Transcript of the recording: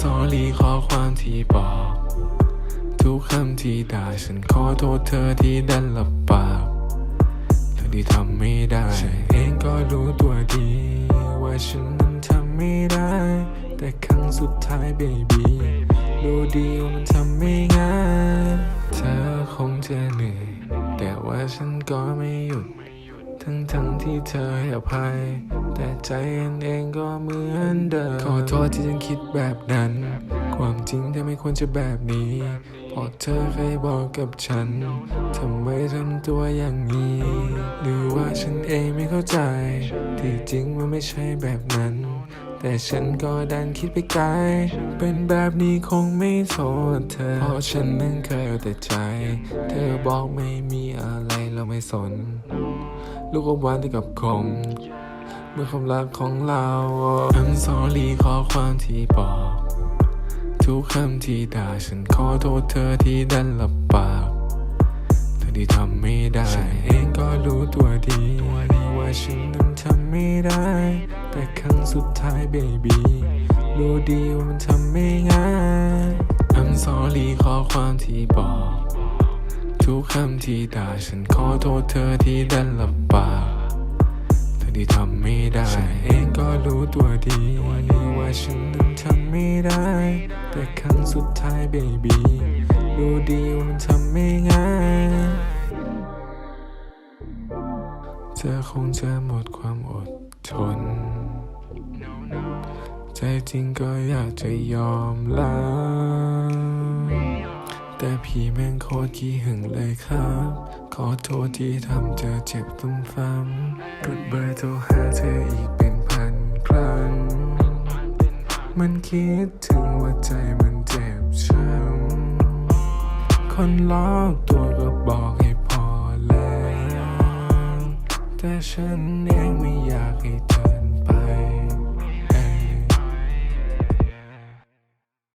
sorry ข้อความที่บอก ทุกคำที่ด่าฉันขอโทษเธอที่ดันหลับปากเธอที่ทำไม่ได้ ฉันเองก็รู้ตัวดี ว่าฉันนั้นทำไม่ได้ แต่ครั้งสุดท้าย baby รู้ดีว่ามันทำไม่ง่ายเธอคงจะเหนื่อยแต่ว่าฉันก็ไม่หยุด ทั้งทั้งที่เธอให้อภัย แต่ใจเองก็เหมือนเดิม ขอโทษที่ฉันคิดแบบนั้น ความจริงเธอไม่ควรจะแบบนี้เพราะเธอเคยบอกกับฉันทำไมทำตัวอย่างนี้ หรือว่าฉันเองไม่เข้าใจ ที่จริงมันไม่ใช่แบบนั้น แต่ฉันก็ดันคิดไปไกล เป็นแบบนี้คงไม่โทษเธอ เพราะฉันนั้นเคยเอาแต่ใจ เธอบอกไม่มีอะไรเราไม่สน ลูกอมหวานที่กับคม เมื่อความรักของเรา I'm sorry ขอความที่บอก ทุกคำที่ด่าฉันขอโทษเธอที่ดันหลับปากเธอที่ทำไม่ได้ฉันเองก็รู้ตัวดี ว่าฉันนั้นทำไม่ได้ แต่ครั้งสุดท้าย baby รู้ดีว่ามันทำไม่ง่าย I'm sorry ขอความที่บอก ทุกคำที่ด่าฉันขอโทษเธอที่ดันหลับปาก ที่ทำไม่ได้ ฉันเองก็รู้ตัวดี ว่าฉันนั้นทำไม่ได้ แต่ครั้งสุดท้าย baby รู้ดีว่ามันทำไม่ง่ายเธอคงจะหมดความอดทน ใจจริงก็อยากจะยอมลาแต่ พี่แม่งโคตรขี้หึงเลยครับ ขอโทษที่ทำเธอเจ็บต้นซ้ำกดเบอร์โทรหาเธออีกเป็นพันครั้ง มันคิดถึงว่าใจมันเจ็บช้ำคนรอบตัวก็บอกให้พอแล้ว แต่ฉันเองไม่อยากให้เดินไป